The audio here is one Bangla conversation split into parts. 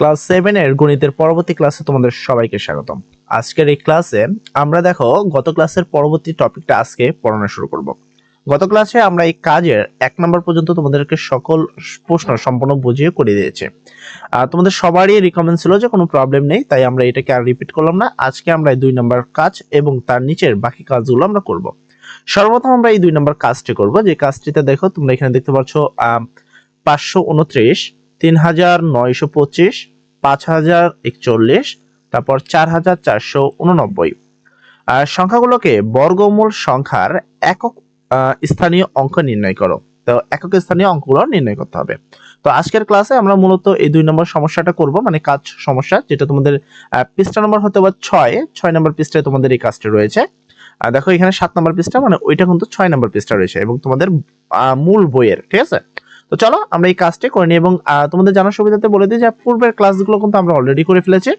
ক্লাস সেভেন এর গণিতের পরবর্তী ক্লাসে তোমাদের সবাইকে স্বাগতম। আজকের এই ক্লাসে আমরা দেখো গত ক্লাসের পরবর্তী টপিকটা আজকে পড়ানো শুরু করব। গত ক্লাসে আমরা এই কাজের এক নম্বর পর্যন্ত তোমাদেরকে সকল প্রশ্ন সম্পূর্ণ বুঝিয়ে করে দিয়েছে। আর তোমাদের সবারই রিকমেন্ড ছিল যে কোনো প্রবলেম নেই, তাই আমরা এটাকে আর রিপিট করলাম না। আজকে আমরা দুই নম্বর কাজ এবং তার নিচের বাকি কাজগুলো আমরা করব। সর্বপ্রথম আমরা এই দুই নম্বর কাজটি করব। যে কাজটিতে দেখো তোমরা এখানে দেখতে পাচ্ছ পাঁচশো উনত্রিশ তিন হাজার নয়শো পঁচিশ পাঁচ হাজার একচল্লিশ, তারপর চার হাজার চারশো উননব্বই। আর সংখ্যাগুলোকে বর্গমূল সংখ্যার একক স্থানীয় অঙ্ক নির্ণয় করো। তো একক স্থানীয় অঙ্কগুলো নির্ণয় করতে হবে। তো আজকের ক্লাসে আমরা মূলত এই দুই নম্বর সমস্যাটা করব মানে কাজ সমস্যা, যেটা তোমাদের পৃষ্ঠা নম্বর হতে পারে ছয় ছয় নম্বর পৃষ্ঠায় তোমাদের এই কাজটি রয়েছে। আর দেখো এখানে সাত নম্বর পৃষ্ঠা মানে ওইটা কিন্তু ছয় নম্বর পৃষ্ঠা রয়েছে, এবং তোমাদের মূল বইয়ের, ঠিক আছে? তো চলো, আমরা এই কাজটি করে নিই এবং তোমাদের জানার সুবিধাতে বলে দিই যে পূর্বের ক্লাসগুলো কিন্তু আমরা অলরেডি করে ফেলেছি।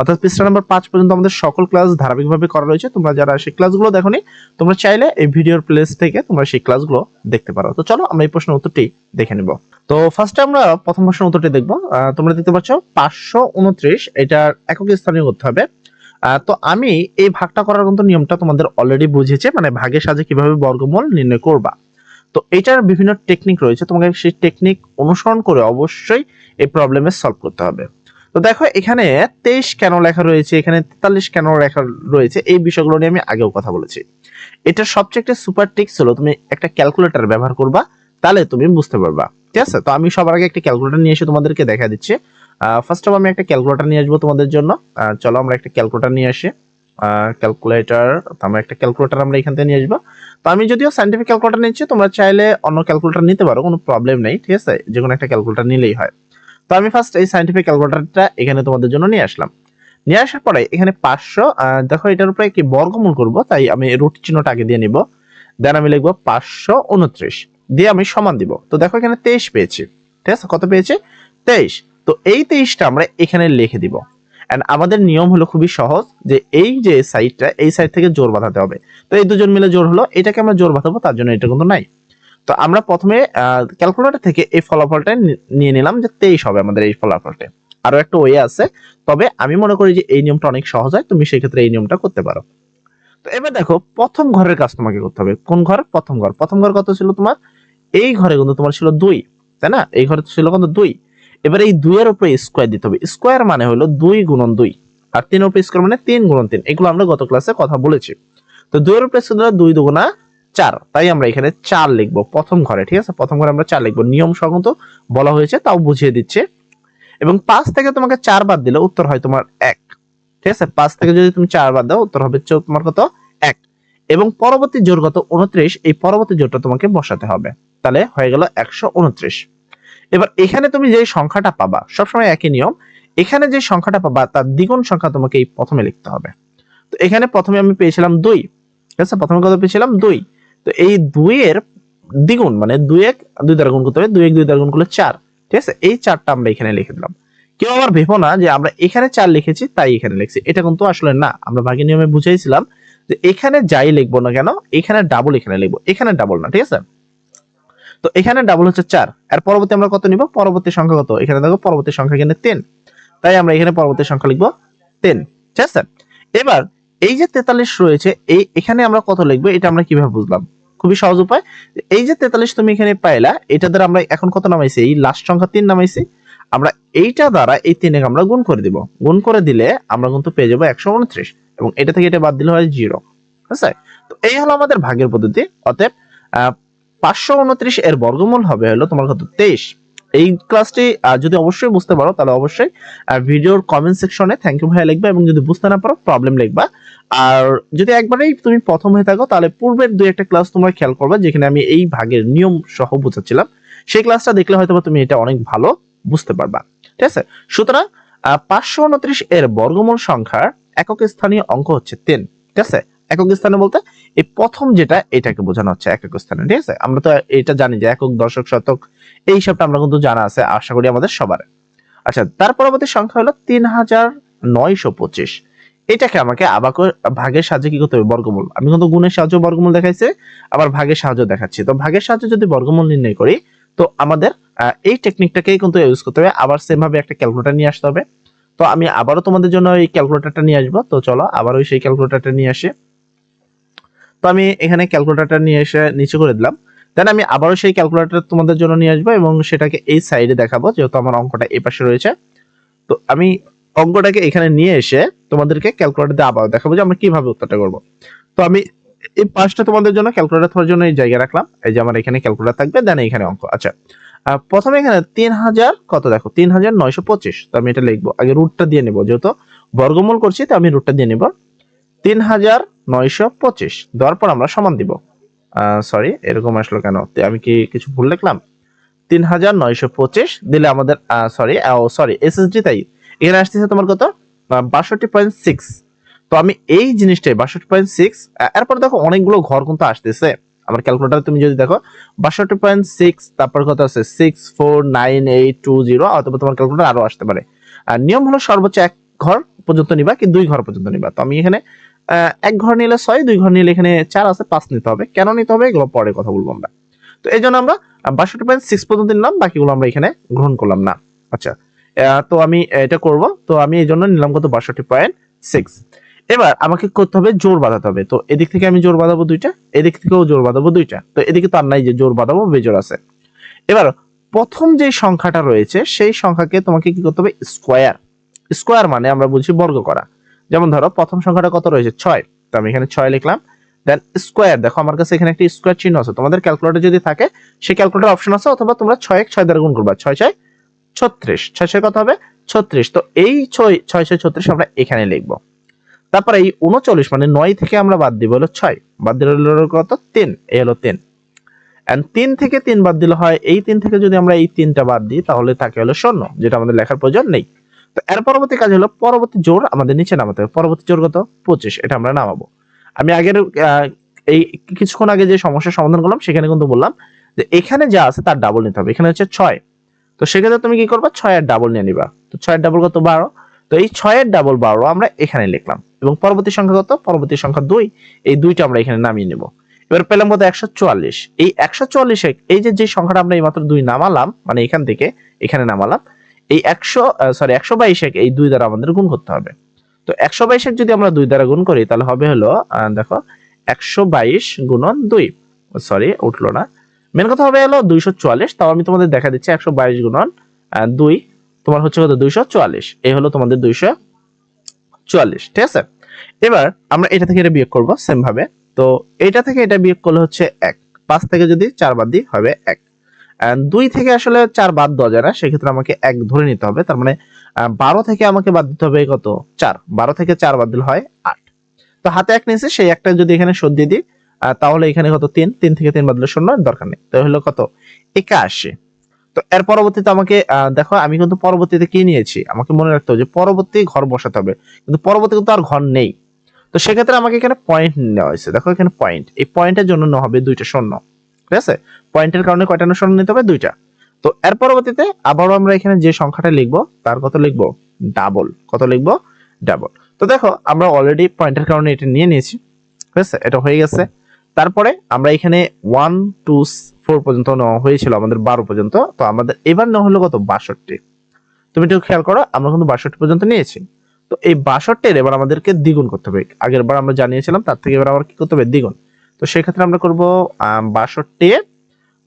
অর্থাৎ পৃষ্ঠা নাম্বার পাঁচ পর্যন্ত আমাদের সকল ক্লাস ধারাবাহিকভাবে করা রয়েছে। তোমরা যারা সেই ক্লাসগুলো দেখোনি, তোমরা চাইলে এই ভিডিওর প্লেস থেকে তোমরা সেই ক্লাসগুলো দেখতে পারো। তো চলো, আমরা এই প্রশ্নের উত্তরটি দেখে নিব। তো ফার্স্টে আমরা প্রথম প্রশ্নের উত্তরটি দেখব। তোমরা দেখতে পাচ্ছ পাঁচশো উনত্রিশ, এটার একক স্থানীয় করতে হবে। তো আমি এই ভাগটা করার কিন্তু নিয়মটা তোমাদের অলরেডি বুঝিয়েছে মানে ভাগের সাজে কীভাবে বর্গমূল নির্ণয় করবা। তো এটার বিভিন্ন টেকনিক রয়েছে। তোমাকে সেই টেকনিক অনুসরণ করে অবশ্যই এই প্রবলেমের সলভ করতে হবে। তো দেখো, এখানে তেইশ কেন লেখা রয়েছে, এখানে তেতাল্লিশ কেন লেখা রয়েছে, এই বিষয়গুলো নিয়ে আমি আগেও কথা বলেছি। এটা সবচেয়ে একটা সুপার টিক্স হলো তুমি একটা ক্যালকুলেটর ব্যবহার করবা, তাহলে তুমি বুঝতে পারবা। ঠিক আছে? তো আমি সবার আগে একটা ক্যালকুলেটর নিয়ে এসে তোমাদেরকে দেখা দিচ্ছি। ফার্স্ট অফ আমি একটা ক্যালকুলেটর নিয়ে আসব তোমাদের জন্য। চলো আমরা একটা ক্যালকুলেটর নিয়ে আসি। ক্যালকুলেটর আমরা একটা ক্যালকুলেটর আমরা এখান থেকে নিয়ে আসব। তো আমি যদিও সাইন্টিফিক ক্যালকুলেটর নিচ্ছি, তোমরা চাইলে অন্য ক্যালকুলেটর নিতে পারো, কোনো প্রবলেম নেই, ঠিক আছে? যে কোনো একটা ক্যালকুলেটর নিলেই হয়। তো আমি ফার্স্ট এই সাইন্টিফিক ক্যালকুলেটরটা এখানে তোমাদের জন্য নিয়ে আসলাম। নিয়ে আসার পরে এখানে পাঁচশো দেখো এটার উপরে কি বর্গমূল করব, তাই আমি রুট চিহ্নটা আগে দিয়ে নিব। দেন আমি লিখব পাঁচশো উনত্রিশ, দিয়ে আমি সমান দিব। তো দেখো এখানে তেইশ পেয়েছি, ঠিক আছে? কত পেয়েছি? তেইশ। তো এই তেইশটা আমরা এখানে লিখে দিব। এন্ড আমাদের নিয়ম হলো খুবই সহজ যে এই যে সাইডটা এই সাইড থেকে জোর বাঁধাতে হবে। তো এই দুজন মিলে জোর হলো, এটাকে আমরা জোর বাঁধাবো, তার জন্য এটা কিন্তু নাই। তো আমরা প্রথমে ক্যালকুলেটর থেকে এই ফলাফলটা নিয়ে নিলাম যে তেইশ হবে আমাদের এই ফলাফলটা। আরও একটা ওয়ে আছে, তবে আমি মনে করি যে এই নিয়মটা অনেক সহজ হয়, তুমি সেক্ষেত্রে এই নিয়মটা করতে পারো। তো এবার দেখো, প্রথম ঘরের কাজ তোমাকে করতে হবে। কোন ঘর? প্রথম ঘর। প্রথম ঘর কত ছিল তোমার? এই ঘরে কিন্তু তোমার ছিল দুই, তাই না? এই ঘরে ছিল কিন্তু দুই। এবার এই দুইয়ের উপরে স্কোয়ার দিতে হবে। স্কোয়ার মানে হলো দুই গুণন দুই। আর তিন উপরে স্কোয়ার মানে তিন গুণন তিন। এগুলো আমরা গত ক্লাসে কথা বলেছি। তো দুইয়ের উপরে স্কোয়ার দুই দুগুণা চার। তাই আমরা এখানে চার লিখব প্রথম ঘরে, ঠিক আছে? প্রথম ঘরে আমরা চার লিখব। নিয়ম সংগত বলা হয়েছে, তাও বুঝিয়ে দিচ্ছে। এবং পাঁচ থেকে তোমাকে চার বাদ দিলে উত্তর হয় তোমার এক। ঠিক আছে? পাঁচ থেকে যদি তুমি চার বাদ দাও, উত্তর হবে তোমার কত? এক। এবং পরবর্তী জোর কত উনত্রিশ, এই পরবর্তী জোরটা তোমাকে বসাতে হবে। তাহলে হয়ে গেল একশো উনত্রিশ। এবার এখানে তুমি যে সংখ্যাটা পাবা, সবসময় একই নিয়ম, এখানে যে সংখ্যাটা পাবা, তার দ্বিগুণ সংখ্যা তোমাকে এই প্রথমে লিখতে হবে। তো এখানে প্রথমে আমি পেয়েছিলাম দুই, ঠিক আছে? প্রথমে কত পেয়েছিলাম? দুই। তো এই দুইয়ের দ্বিগুণ মানে দুই এক দুই দ্বারা গুণ করতে হবে দুই এক দুই দ্বারা গুণ করলে চার, ঠিক আছে? এই চারটা আমরা এখানে লিখে দিলাম। কেউ আবার ভেবো না যে আমরা এখানে চার লিখেছি, তাই এখানে লিখছি। এটা কিন্তু আসলে না, আমরা ভাগের নিয়মে বুঝাইছিলাম যে এখানে যাই লিখব না কেন, এখানে ডাবল এখানে লিখব, এখানে ডাবল না, ঠিক আছে? তো এখানে ডাবল হচ্ছে চার। আর পরবর্তী আমরা কত নিব? পরবর্তী সংখ্যা কত? এখানে দেখো পরবর্তী সংখ্যা এখানে তিন। তাই আমরা এখানে পরবর্তী সংখ্যা লিখব তিন। ঠিক আছে? এবার এই যে তেতাল্লিশ রয়েছে, এই এখানে আমরা কত লিখব? এটা আমরা কীভাবে বুঝলাম? খুবই সহজ উপায়। এই যে তেতাল্লিশ তুমি এখানে পাইলা, এটা দ্বারা আমরা এখন কত নামাইছি? এই লাস্ট সংখ্যা তিন নামাইছি। আমরা এইটা দ্বারা এই তিনে আমরা গুণ করে দিব। গুণ করে দিলে আমরা কিন্তু পেয়ে যাব একশো উনত্রিশ। এবং এটা থেকে এটা বাদ দিলে হয় জিরো ঠিক আছে? তো এই হলো আমাদের ভাগের পদ্ধতি। অতএব পাঁচশো উনত্রিশ এর বর্গমূল হবে হলো তোমার কত? তেইশ। এই ক্লাসটি যদি অবশ্যই বুঝতে পারো, তাহলে অবশ্যই ভিডিওর কমেন্ট সেকশনে থ্যাংক ইউ ভাই লিখবা এবং যদি বুঝতে না পারো প্রবলেম লিখবা। আর যদি একবারেই তুমি প্রথম হয়ে থাকো, তাহলে পূর্বের দুই একটা ক্লাস তোমরা খেয়াল করবে, যেখানে আমি এই ভাগের নিয়ম সহ বোঝাচ্ছিলাম। সেই ক্লাসটা দেখলে হয়তো তুমি এটা অনেক ভালো বুঝতে পারবা। ঠিক আছে? সুতরাং পাঁচশো উনত্রিশ এর বর্গমূল সংখ্যার একক স্থানীয় অঙ্ক হচ্ছে তিন। ঠিক আছে? একক স্থানে বলতে, এই প্রথম যেটা, এটাকে বোঝানো হচ্ছে একক স্থানে, ঠিক আছে? আমরা তো এটা জানি যে একক দশক শতক, এই সবটা আমরা কিন্তু জানা আছে, আশা করি আমাদের সবার। আচ্ছা তার পরবর্তী সংখ্যা হলো তিন হাজার নয়শো পঁচিশ। এটাকে আমাকে আবাকর ভাগের সাহায্যে কি করতে হবে? বর্গমূল। আমি কিন্তু গুণের সাহায্যে বর্গমূল দেখাইছে, আবার ভাগের সাহায্য দেখাচ্ছি। তো ভাগের সাহায্যে যদি বর্গমূল নির্ণয় করি, তো আমাদের এই টেকনিকটাকেই কিন্তু ইউজ করতে হবে। আবার সেম ভাবে একটা ক্যালকুলেটর নিয়ে আসতে হবে। তো আমি আবারও তোমাদের জন্য এই ক্যালকুলেটরটা নিয়ে আসব। তো চলো, আবারও সেই ক্যালকুলেটরটা নিয়ে আসি। তো আমি এখানে ক্যালকুলেটরটা নিয়ে এসে নিচে করে দিলাম। দেন আমি আবারও সেই ক্যালকুলেটার তোমাদের জন্য নিয়ে আসব এবং সেটাকে এই সাইডে দেখাবো, যেহেতু আমার অঙ্কটা এই পাশে রয়েছে। তো আমি অঙ্কটাকে এখানে নিয়ে এসে তোমাদেরকে ক্যালকুলেটর দিয়ে আবার দেখাবো যে আমরা কীভাবে উত্তরটা করব। তো আমি এই পাঁচটা তোমাদের জন্য ক্যালকুলেটর তোমার জন্য এই জায়গায় রাখলাম। এই যে আমার এখানে ক্যালকুলেটর থাকবে দেন এখানে অঙ্ক। আচ্ছা প্রথমে এখানে তিন হাজার কত দেখো? তিন হাজার নয়শো পঁচিশ। তো আমি এটা লিখব। আগে রুটটা দিয়ে নেব, যেহেতু বর্গমূল করছি, তো আমি রুটটা দিয়ে নেব। তিন হাজার নয়শো পঁচিশ। দেওয়ার আমরা সমান দিব। সরি এরকম আসলো কেন? আমি কি কিছু ভুল লিখলাম তিন হাজার নয়শো পঁচিশ দিলে আমাদের সরি সরি এসএসডি তাই। এখানে আসতেছে তোমার কত? বাষট্টি পয়েন্ট সিক্স। তো আমি এই জিনিসটাই, বাষট্টি পয়েন্ট সিক্স এরপর দেখো অনেকগুলো ঘর কিন্তু আসতেছে। আমার ক্যালকুলেটার তুমি যদি দেখো, বাষট্টি পয়েন্ট সিক্স, তারপর কত আছে? Six four nine eight two zero অথবা তোমার ক্যালকুলেটার আরও আসতে পারে। আর নিয়ম হলো সর্বোচ্চ এক ঘর পর্যন্ত নিবা কি দুই ঘর পর্যন্ত নিবা। তো আমি এখানে এক ঘর নিলে ছয়, দুই ঘর নিলে এখানে চার আছে, পাঁচ নিতে হবে। কেন নিতে হবে? এগুলো পরে কথা বলব আমরা। তো এই জন্য আমরা বাষট্টি পয়েন্ট সিক্স পর্যন্ত নিলাম, বাকিগুলো আমরা এখানে গ্রহণ করলাম না। আচ্ছা তো আমি এটা করব। তো আমি এই জন্য নিলাম কত? বাষট্টি পয়েন্ট সিক্স এবার আমাকে করতে হবে জোর বাঁধাতে হবে। তো এদিক থেকে আমি জোর বাঁধাবো দুইটা, এদিক থেকেও জোর বাঁধাবো দুইটা। তো এদিকে তার নাই যে জোর বাঁধাবো, বেজোর আছে। এবার প্রথম যে সংখ্যাটা রয়েছে, সেই সংখ্যাকে তোমাকে কি করতে হবে? স্কোয়ার স্কোয়ার মানে আমরা বলছি বর্গ করা। যেমন ধরো, প্রথম সংখ্যাটা কত রয়েছে? ছয়। তো আমি এখানে ছয় লিখলাম। দেন স্কোয়ার দেখো আমার কাছে এখানে একটি স্কোয়ার চিহ্ন আছে। তোমাদের ক্যালকুলেটর যদি থাকে, সেই ক্যালকুলেটর অপশন আছে, অথবা তোমরা ছয় এক ছয় দ্বারা গুণ করবা। ছয় ছয় ছত্রিশ। ছয় ছয় কত হবে? ছত্রিশ। তো এই ছয় ছয় ছয় ছত্রিশ আমরা এখানে লিখব। তারপরে এই উনচল্লিশ মানে নয় থেকে আমরা বাদ দিব, হলো ছয়। বাদ দিলে কত? তিন। এই হলো তিন। এন্ড তিন থেকে তিন বাদ দিলে হয়, এই তিন থেকে যদি আমরা এই তিনটা বাদ দিই, তাহলে থাকে হলো শূন্য, যেটা আমাদের লেখার প্রয়োজন নেই। তো এর পরবর্তী কাজ হলো পরবর্তী জোর আমাদের নিচে নামাতে হবে। পরবর্তী জোর কত? পঁচিশ, এটা আমরা নামাবো। আমি আগের এই কিছুক্ষণ আগে যে সমস্যার সমাধান করলাম, সেখানে কিন্তু বললাম যে এখানে যা আছে তার ডাবল নিতে হবে। এখানে হচ্ছে ছয়। তো সেক্ষেত্রে তুমি কি করবা? ছয়ের ডাবল নিয়ে নিবা। তো ছয়ের ডাবল কত? বারো। তো এই ছয়ের ডাবল বারো আমরা এখানে লিখলাম। এবং পরবর্তী সংখ্যা কত? পরবর্তী সংখ্যা দুই। এই দুইটা আমরা এখানে নামিয়ে নেব। এবার পেলাম কত? একশো চুয়াল্লিশ। এই একশো চুয়াল্লিশে এই যে যে সংখ্যাটা আমরা এই মাত্র দুই নামালাম মানে এখান থেকে এখানে নামালাম এই একশো সরি একশো বাইশে এই দুই দ্বারা আমাদের গুণ করতে হবে। তো একশো বাইশে যদি আমরা দুই দ্বারা গুণ করি, তাহলে হবে হলো দেখো, একশো বাইশ গুণন দুই। সরি উঠল না। মেন কথা হবে হলো দুইশো চুয়াল্লিশ, তাও আমি তোমাদের দেখা দিচ্ছি একশো বাইশ গুণন দুই। তোমার হচ্ছে কত? দুইশো চুয়াল্লিশ। এই হলো তোমাদের দুইশো চুয়াল্লিশ, ঠিক আছে? এবার আমরা এটা থেকে এটা বিয়োগ করব সেম ভাবে। তো এটা থেকে এটা বিয়োগ করলে হচ্ছে এক। পাঁচ থেকে যদি চার বাদ দিই, হবে এক। দুই থেকে আসলে চার বাদ দেওয়া যায় না, সেক্ষেত্রে আমাকে এক ধরে নিতে হবে। তার মানে বারো থেকে আমাকে বাদ দিতে হবে কত? চার। বারো থেকে চার বাদ দিলে হয় আট। তো হাতে এক নিয়েছে, সেই একটা যদি এখানে শোধ দিয়ে দিই তাহলে এখানে কত? তিন। তিন থেকে তিন বাদ দিলে শূন্য, দরকার নেই। তো হলো কত? একাশি। তো এর পরবর্তীতে আমাকে দেখো, আমি কিন্তু পরবর্তীতে কি নিয়েছি? আমাকে মনে রাখতে হবে যে পরবর্তী ঘর বসাতে হবে। কিন্তু পরবর্তী কিন্তু আর ঘর নেই। তো সেক্ষেত্রে আমাকে এখানে পয়েন্ট নেওয়া হয়েছে। দেখো এখানে পয়েন্ট এই পয়েন্টের জন্য হবে, দুইটা শূন্য। ঠিক আছে? পয়েন্টের কারণে কয়টা অনুসরণ নিতে হবে? দুইটা। তো এর পরবর্তীতে আবারও আমরা এখানে যে সংখ্যাটা লিখব, তার কত লিখব? ডাবল কত লিখব? ডাবল তো দেখো, আমরা অলরেডি পয়েন্টের কারণে এটা নিয়ে নিয়েছি। ঠিক আছে? এটা হয়ে গেছে। তারপরে আমরা এখানে ওয়ান টু ফোর পর্যন্ত নেওয়া হয়েছিল আমাদের বারো পর্যন্ত। তো আমাদের এবার নেওয়া হলো কত? বাষট্টি। তুমি একটু খেয়াল করো, আমরা কিন্তু বাষট্টি পর্যন্ত নিয়েছি। তো এই বাষট্টির এবার আমাদেরকে দ্বিগুণ করতে হবে। আগের বার আমরা জানিয়েছিলাম, তার থেকে এবার আবার কি করতে হবে? দ্বিগুণ। তো সেক্ষেত্রে আমরা করব বাষট্টি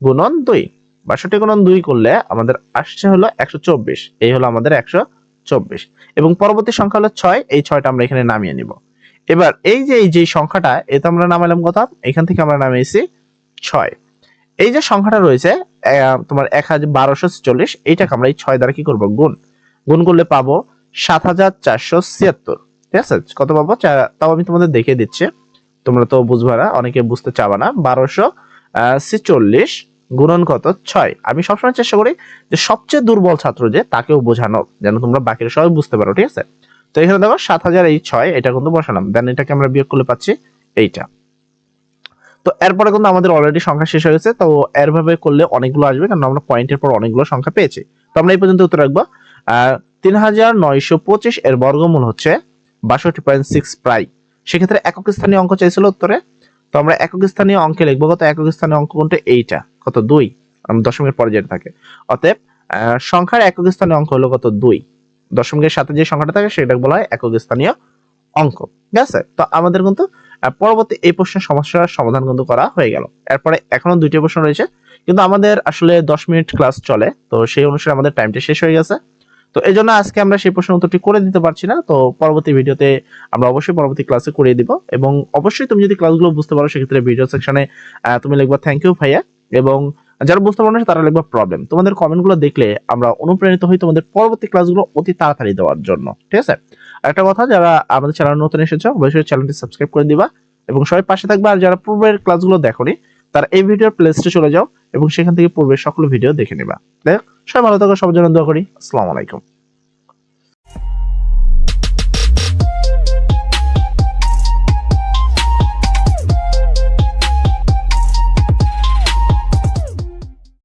গুণন দুই। বাষট্টি গুণন দুই করলে আমাদের আসছে হলো একশো চব্বিশ। এই হলো আমাদের একশো চব্বিশ। এবং পরবর্তী সংখ্যা হলো ছয়। এই ছয়টা আমরা এখানে নামিয়ে নিব। এবার এই যে এই যে সংখ্যাটা এটা আমরা নামালাম কথা? এখান থেকে আমরা নামিয়েছি ছয়। এই যে সংখ্যাটা রয়েছে তোমার এক হাজার বারোশো চল্লিশ এইটাকে আমরা এই ছয় দ্বারা কি করব? গুণ। গুণ করলে পাবো সাত হাজার চারশো ছিয়াত্তর। ঠিক আছে? কত পাবো? তাও আমি তোমাদের দেখিয়ে দিচ্ছি। তোমরা তো বুঝবা না অনেকে বুঝতে চাবা না। বারোশো ছিচল্লিশ গুণন কত? ছয়। আমি সবসময় চেষ্টা করি যে সবচেয়ে দুর্বল ছাত্র যে, তাকেও বোঝানো, যেন তোমরা বাকিরা সবাই বুঝতে পারো, ঠিক আছে? তো এখানে দেখো, সাত হাজার এই ছয়, এটা কিন্তু বসালাম। দেন এটাকে আমরা বিয়োগ করলে পাচ্ছি এইটা। তো এরপরে কিন্তু আমাদের অলরেডি সংখ্যা শেষ হয়েছে তো এরভাবে করলে অনেকগুলো আসবে কারণ আমরা পয়েন্টের পর অনেকগুলো সংখ্যা পেয়েছি। তো আমরা এই পর্যন্ত উত্তর রাখব। তিন হাজার নয়শো পঁচিশ এর বর্গমূল হচ্ছে বাষট্টি পয়েন্ট সিক্স প্রায় সেক্ষেত্রে একক স্থানীয় অঙ্ক চাইছিল উত্তরে। তো আমরা একক স্থানীয় অঙ্কে লিখব। কত একক স্থানীয় অঙ্ক কোনটা? এইটা। কত? দুই। দশমিকের পরে যেটা থাকে। অতএব সংখ্যার একক স্থানীয় অঙ্ক হলো কত? দুই। দশমিকের সাথে যে সংখ্যাটা থাকে সেটা বলা হয় একক স্থানীয় অঙ্ক। ঠিক আছে? তো আমাদের কিন্তু পরবর্তী এই প্রশ্নের সমস্যার সমাধান কিন্তু করা হয়ে গেল। এরপরে এখনও দুইটি প্রশ্ন রয়েছে। কিন্তু আমাদের আসলে দশ মিনিট ক্লাস চলে। তো সেই অনুসারে আমাদের টাইমটা শেষ হয়ে গেছে। তো এই জন্য আজকে আমরা সেই প্রশ্ন উত্তরটি করে দিতে পারছি না। তো পরবর্তী ভিডিওতে আমরা অবশ্যই পরবর্তী ক্লাসে করিয়ে দিব এবং অবশ্যই তুমি যদি ক্লাসগুলো বুঝতে পারো, সেক্ষেত্রে ভিডিও সেকশনে তুমি লিখবা থ্যাংক ইউ ভাইয়া এবং যারা বুঝতে পারো না তারা লিখবা প্রবলেম তোমাদের কমেন্টগুলো দেখলে আমরা অনুপ্রাণিত হই তোমাদের পরবর্তী ক্লাসগুলো অতি তাড়াতাড়ি দেওয়ার জন্য। ঠিক আছে? একটা কথা, যারা আমাদের চ্যানেল নতুন এসেছ, অবশ্যই চ্যানেলটি সাবস্ক্রাইব করে দিবা এবং সবাই পাশে থাকবে। আর যারা পূর্বের ক্লাসগুলো দেখোনি তারা এই ভিডিওর প্লেলিস্টে চলে যাও এবং সেখান থেকে পূর্বে সকল ভিডিও দেখে নেবা। দেখ, সবাই ভালো থাকো, সবার জন্য দোয়া করি। আসসালামু আলাইকুম।